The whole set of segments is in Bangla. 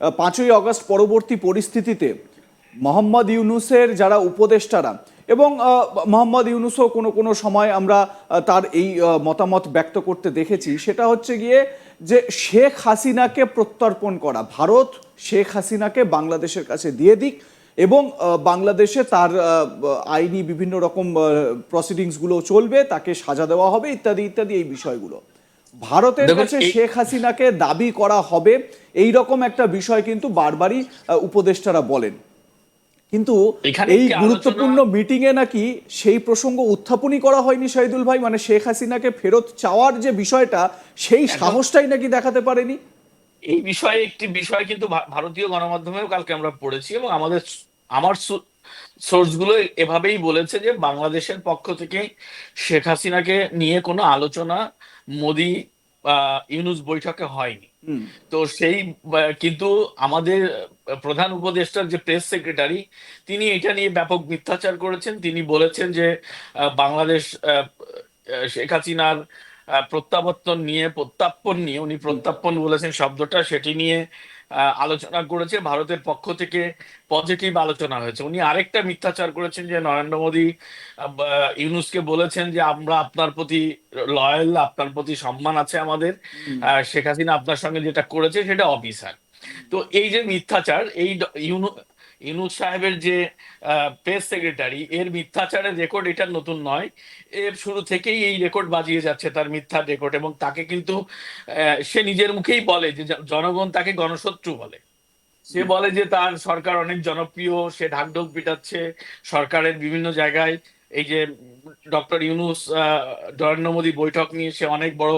পাঁচই আগস্ট পরবর্তী পরিস্থিতিতে মোহাম্মদ ইউনুসের যারা উপদেষ্টারা এবং মোহাম্মদ ইউনুসও কোনো কোনো সময় আমরা তার এই মতামত ব্যক্ত করতে দেখেছি। সেটা হচ্ছে গিয়ে যে শেখ হাসিনাকে প্রত্যর্পণ করা, ভারত শেখ হাসিনাকে বাংলাদেশের কাছে দিয়ে দিক এবং বাংলাদেশে তার আইনি বিভিন্ন রকম প্রসিডিংসগুলো চলবে, তাকে সাজা দেওয়া হবে, ইত্যাদি ইত্যাদি এই বিষয়গুলো। ভারতের কাছে শেখ হাসিনাকে দাবি করা হবে এই রকম একটা বিষয় কিন্তু বারবারই উপদেষ্টারা বলেন। কিন্তু এই গুরুত্বপূর্ণ মিটিং এ নাকি সেই প্রসঙ্গ উত্থাপনই করা হয়নি শহীদুল ভাই? মানে শেখ হাসিনাকে ফেরত চাওয়ার যে বিষয়টা সেই সাহসটাই নাকি দেখাতে পারেনি? এই বিষয়ে একটি বিষয় কিন্তু ভারতীয় গণমাধ্যমেও কালকে আমরা পড়েছি এবং আমাদের আমার সোর্সগুলো এভাবেই বলেছে যে বাংলাদেশের পক্ষ থেকে শেখ হাসিনাকে নিয়ে কোনো আলোচনা মোদি ইউনুস বৈঠকে হয়নি। তো সেই কিন্তু আমাদের প্রধান উপদেষ্টার যে প্রেস সেক্রেটারি তিনি এটা নিয়ে ব্যাপক মিথ্যাচার করেছেন। তিনি বলেছেন যে বাংলাদেশ শেখ হাসিনার প্রত্যাবর্তন নিয়ে প্রত্যাপন নিয়ে উনি প্রত্যাপন বলেছেন শব্দটা সেটি নিয়ে আলোচনা করেছে ভারতের পক্ষ থেকে পজিটিভ আলোচনা হয়েছে। উনি আরেকটা মিথ্যাচার করেছেন যে নরেন্দ্র মোদী ইউনুসকে বলেছেন যে আমরা আপনার প্রতি লয়াল আপনার প্রতি সম্মান আছে আমাদের। শেখ হাসিনা আপনার সঙ্গে যেটা করেছে সেটা অফিসার তো এই যে মিথ্যাচার এই ইউনু ইউনুস সাহেবের যে প্রেস সেক্রেটারি এর মিথ্যাচারের রেকর্ড এটা নতুন নয়। এর শুরু থেকেই এই রেকর্ড বাজিয়ে যাচ্ছে তার মিথ্যার রেকর্ড এবং তাকে কিন্তু সে নিজের মুখেই বলে যে জনগণ তাকে গণশত্রু বলে। সে বলে যে তার সরকার অনেক জনপ্রিয় সে ঢাকঢোল পিটাচ্ছে সরকারের বিভিন্ন জায়গায় এই যে ডক্টর ইউনুস আহ, নরেন্দ্র মোদী বৈঠক নিয়ে সে অনেক বড়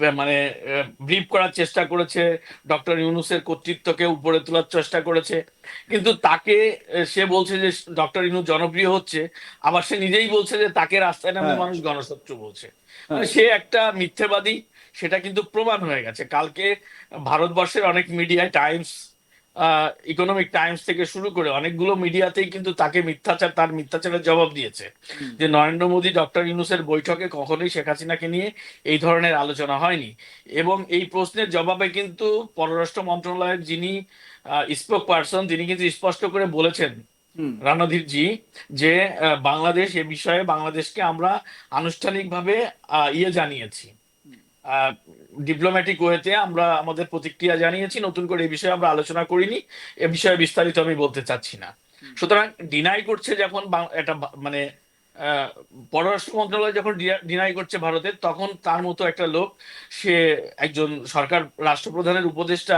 মানে ব্রিফ করার চেষ্টা করেছে। ডক্টর ইউনুসের কর্তৃত্বকে উপরে তোলার চেষ্টা করেছে। কিন্তু তাকে সে বলছে যে ডক্টর ইউনুস জনপ্রিয় হচ্ছে আবার সে নিজেই বলছে যে তাকে রাস্তায় নামে হ্যাঁ। মানুষ গণশত্রু বলছে। মানে সে একটা মিথ্যেবাদী সেটা কিন্তু প্রমাণ হয়ে গেছে। কালকে ভারতবর্ষের অনেক মিডিয়ায় টাইমস ইকোনমিক টাইমস থেকে শুরু করে অনেকগুলো মিডিয়াতেই কিন্তু তাকে মিথ্যাচার তার মিথ্যাচারের জবাব দিয়েছে। যে নরেন্দ্র মোদী ডক্টর ইউনুসের বৈঠকে কখনোই শেখ হাসিনাকে নিয়ে এই ধরনের আলোচনা হয়নি। এবং এই প্রশ্নের জবাবে কিন্তু পররাষ্ট্র মন্ত্রণালয়ের যিনি স্পোক পার্সন তিনি কিন্তু স্পষ্ট করে বলেছেন হুম। রণধীর জি যে বাংলাদেশ এ বিষয়ে বাংলাদেশকে আমরা আনুষ্ঠানিকভাবে ইয়ে জানিয়েছি। ডিপ্লোম্যাটিক ওয়েতে আমরা আমাদের প্রতিক্রিয়া জানিয়েছি। নতুন করে এই বিষয়ে আমরা আলোচনা করিনি। এ বিষয়ে বিস্তারিত আমি বলতে চাচ্ছি না। সুতরাং ডিনাই করছে যখন একটা মানে পররাষ্ট্র মন্ত্রণালয় যখন ডিনাই করছে ভারতের তখন তার মতো একটা লোক সে একজন সরকার রাষ্ট্রপ্রধানের উপদেষ্টা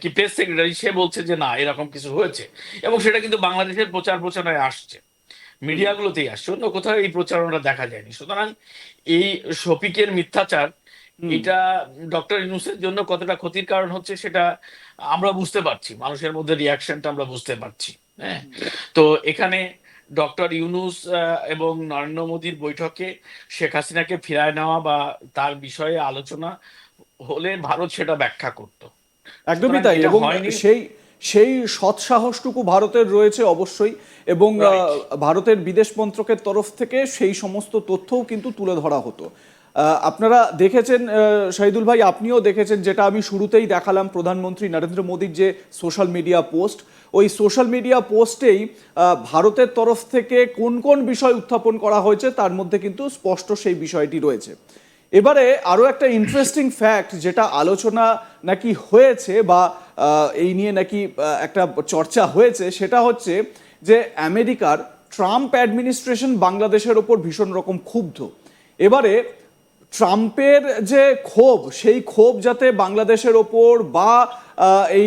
কি প্রেস সেক্রেটারি সে বলছে যে না এরকম কিছু হয়েছে। এবং সেটা কিন্তু বাংলাদেশের প্রচার প্রচারণায় আসছে। মিডিয়াগুলোতেই আসছে। অন্য কোথাও এই প্রচারণা দেখা যায়নি। সুতরাং এই শফিকের মিথ্যাচার এটা ডক্টর ইউনুসের জন্য কতটা ক্ষতির কারণ হচ্ছে সেটা আমরা বুঝতে পারছি। মানুষের মধ্যে রিয়াকশনটা আমরা বুঝতে পারছি। হ্যাঁ? তো এখানে ডক্টর ইউনুস এবং নরেন্দ্র মোদীর বৈঠকে শেখ হাসিনাকে ফিরায় নেওয়া বা তার বিষয়ে আলোচনা হলে ভারত সেটা ব্যাখ্যা করতো। একদমই তাই এবং। সেই সেই সৎসাহসটুকু ভারতের রয়েছে অবশ্যই এবং ভারতের বিদেশ মন্ত্রকের তরফ থেকে সেই সমস্ত তথ্যও কিন্তু তুলে ধরা হতো। আপনারা দেখেছেন শহীদুল ভাই আপনিও দেখেছেন যেটা আমি শুরুতেই দেখালাম প্রধানমন্ত্রী নরেন্দ্র মোদীর যে সোশ্যাল মিডিয়া পোস্ট ওই সোশ্যাল মিডিয়া পোস্টেই ভারতের তরফ থেকে কোন কোন বিষয় উত্থাপন করা হয়েছে তার মধ্যে কিন্তু স্পষ্ট সেই বিষয়টি রয়েছে। এবারে আরও একটা ইন্টারেস্টিং ফ্যাক্ট যেটা আলোচনা নাকি হয়েছে বা এই নিয়ে নাকি একটা চর্চা হয়েছে, সেটা হচ্ছে যে আমেরিকার ট্রাম্প অ্যাডমিনিস্ট্রেশন বাংলাদেশের ওপর ভীষণ রকম ক্ষুব্ধ। এবারে ট্রাম্পের যে ক্ষোভ, সেই ক্ষোভ যাতে বাংলাদেশের ওপর বা এই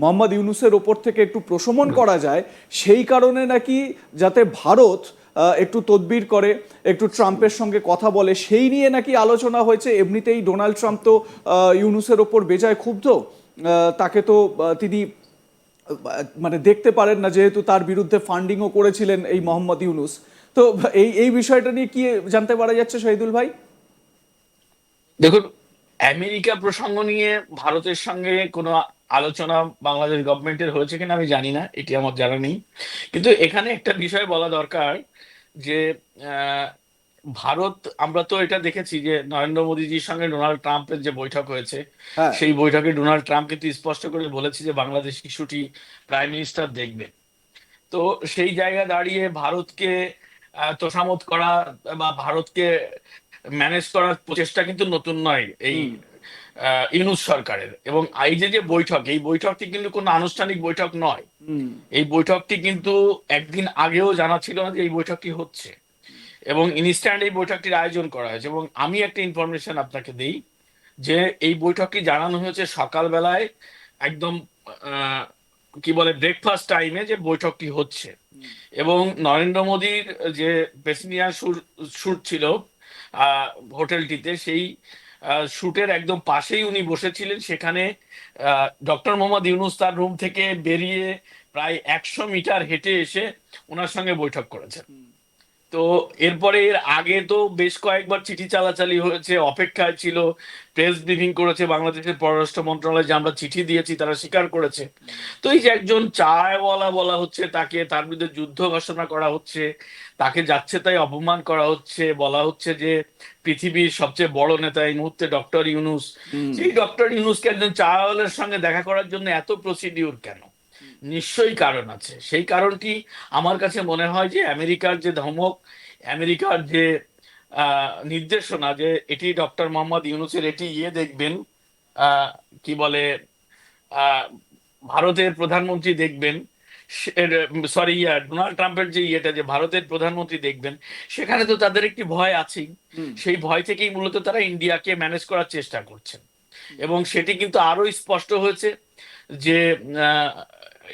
মোহাম্মদ ইউনুসের ওপর থেকে একটু প্রশমন করা যায়, সেই কারণে নাকি যাতে ভারত একটু তদবির করে, একটু ট্রাম্পের সঙ্গে কথা বলে, সেই নিয়ে নাকি আলোচনা হয়েছে। এমনিতেই ডোনাল্ড ট্রাম্প তো ইউনুসের ওপর বেজায় ক্ষুব্ধ। তাকে তো তিনি মানে দেখতে পারেন না, যেহেতু তার বিরুদ্ধে ফান্ডিংও করেছিলেন এই মোহাম্মদ ইউনুস। তো এই এই বিষয়টা নিয়ে কি জানতে পারা যাচ্ছে শহীদুল ভাই? দেখুন, আমেরিকা প্রসঙ্গ নিয়ে ভারতের সঙ্গে কোনো আলোচনা বাংলাদেশ গভর্নমেন্টের হয়েছে কিনা আমি জানি না এটি আমার জানা নেই। কিন্তু এখানে একটা বিষয় বলা দরকার যে ভারত আমরা তো এটা দেখেছি যে নরেন্দ্র মোদীজির সঙ্গে ডোনাল্ড ট্রাম্পের যে বৈঠক হয়েছে হ্যাঁ। সেই বৈঠকে ডোনাল্ড ট্রাম্প কিন্তু স্পষ্ট করে বলেছে যে বাংলাদেশ ইস্যুটি প্রাইম মিনিস্টার দেখবে। তো সেই জায়গা দাঁড়িয়ে ভারতকে তোষামত করা বা ভারতকে ম্যানেজ করার প্রচেষ্টা কিন্তু নতুন নয়। এই ইউনূস সরকারের এবং এই যে বৈঠক এই বৈঠকটি কিন্তু কোনো আনুষ্ঠানিক বৈঠক নয়। এই বৈঠকটি কিন্তু একদিন আগেও জানা ছিল না যে এই বৈঠকটি হচ্ছে এবং ইনস্ট্যান্ট এই বৈঠকটির আয়োজন করা হয়েছে এবং আমি একটা ইনফরমেশন আপনাকে দিই যে এই বৈঠকটি জানানো হয়েছে সকালবেলায় একদম কি বলে ব্রেকফাস্ট টাইমে যে বৈঠকটি হচ্ছে। এবং নরেন্দ্র মোদীর যে পেসিনিয়া সুর ছিল আহ, হোটেলটিতে সেই শুটের একদম পাশেই উনি বসেছিলেন। সেখানে ডক্টর মোহাম্মদ ইউনুস তার রুম থেকে বেরিয়ে প্রায় একশো মিটার হেঁটে এসে ওনার সঙ্গে বৈঠক করেছেন। তো এরপরে এর আগে তো বেশ কয়েকবার চিঠি চালাচালি হয়েছে অপেক্ষায় ছিল প্রেস ব্রিফিং করেছে বাংলাদেশের পররাষ্ট্র মন্ত্রণালয় যে আমরা চিঠি দিয়েছি তারা স্বীকার করেছে। তো এই যে একজন চায়ওয়ালা বলা হচ্ছে তাকে তার বিরুদ্ধে যুদ্ধ ঘোষণা করা হচ্ছে তাকে যাচ্ছে তাই অপমান করা হচ্ছে বলা হচ্ছে যে পৃথিবীর সবচেয়ে বড় নেতা এই মুহূর্তে ডক্টর ইউনুস। সেই ডক্টর ইউনুসকে একজন চায়ওয়ালার সঙ্গে দেখা করার জন্য এত প্রসিডিউর কেন? নিশ্চয়ই কারণ আছে। সেই কারণটি আমার কাছে মনে হয় যে আমেরিকার যে ধমক আমেরিকার যে নির্দেশনা যে এটি ডক্টর মোহাম্মদ ইউনুসের এটি ইয়ে দেখবেন কি বলে ভারতের প্রধানমন্ত্রী দেখবেন সরি ডোনাল্ড ট্রাম্পের যে ইয়েটা যে ভারতের প্রধানমন্ত্রী দেখবেন সেখানে তো তাদের একটি ভয় আছেই। সেই ভয় থেকেই মূলত তারা ইন্ডিয়াকে ম্যানেজ করার চেষ্টা করছেন। এবং সেটি কিন্তু আরও স্পষ্ট হয়েছে যে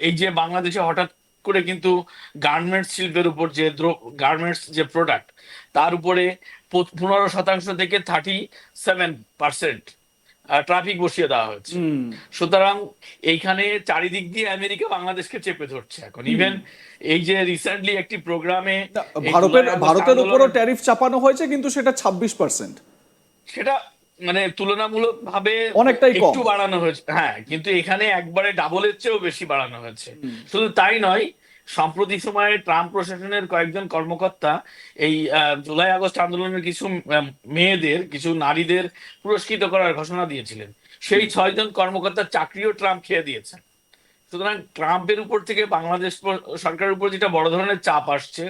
এই যে বাংলাদেশে হঠাৎ করে কিন্তু গার্মেন্টস শিল্পের উপর যে গার্মেন্টস যে প্রোডাক্ট তার উপরে পনেরো শতাংশ থেকে থার্টি সেভেন পার্সেন্ট ট্রাফিক বসিয়ে দেওয়া হয়েছে। সুতরাং এইখানে চারিদিক দিয়ে আমেরিকা বাংলাদেশকে চেপে ধরছে এখন। ইভেন এই যে রিসেন্টলি একটি প্রোগ্রামে ভারতের ভারতের উপরও ট্যারিফ চাপানো হয়েছে কিন্তু সেটা ছাব্বিশ পার্সেন্ট সেটা মানে তুলনামূলক ভাবে অনেকটাই একটু বাড়ানো হয়েছে। হ্যাঁ কিন্তু এখানে একবারে ডাবলের চেয়েও বেশি বাড়ানো হয়েছে। শুধু তাই নয় সম্প্রতি সময়ে ট্রাম্প প্রশাসনের কয়েকজন কর্মকর্তা এই আহ, জুলাই আগস্ট আন্দোলনের কিছু মেয়েদের কিছু নারীদের পুরস্কৃত করার ঘোষণা দিয়েছিলেন। সেই ছয়জন কর্মকর্তার চাকরিও ট্রাম্প খেয়ে দিয়েছেন। সুতরাং ট্রাম্পের উপর থেকে বাংলাদেশ সরকারের উপর যেটা বড় ধরনের চাপ আসছে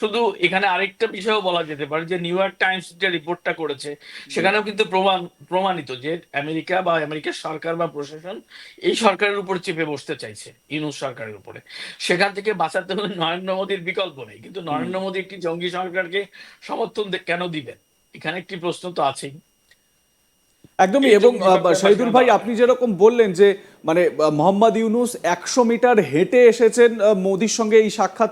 শুধু এখানে আরেকটা বিষয়ও বলা যেতে পারে যে নিউ ইয়র্ক টাইমস যে রিপোর্টটা করেছে সেখানেও কিন্তু প্রমাণ প্রমাণিত যে আমেরিকা বা আমেরিকার সরকার বা প্রশাসন এই সরকারের উপর চেপে বসতে চাইছে ইউনুস সরকারের উপরে। সেখান থেকে বাঁচাতে হলে নরেন্দ্র মোদীর বিকল্প নেই কিন্তু নরেন্দ্র মোদী একটি জঙ্গি সরকারকে সমর্থন কেন দিবেন? এখানে একটি প্রশ্ন তো আছেই। একদমই এবং শহীদুল ভাই আপনি যেরকম বললেন যে মানে মোহাম্মদ ইউনুস একশো মিটার হেঁটে এসেছেন মোদির সঙ্গে এই সাক্ষাৎ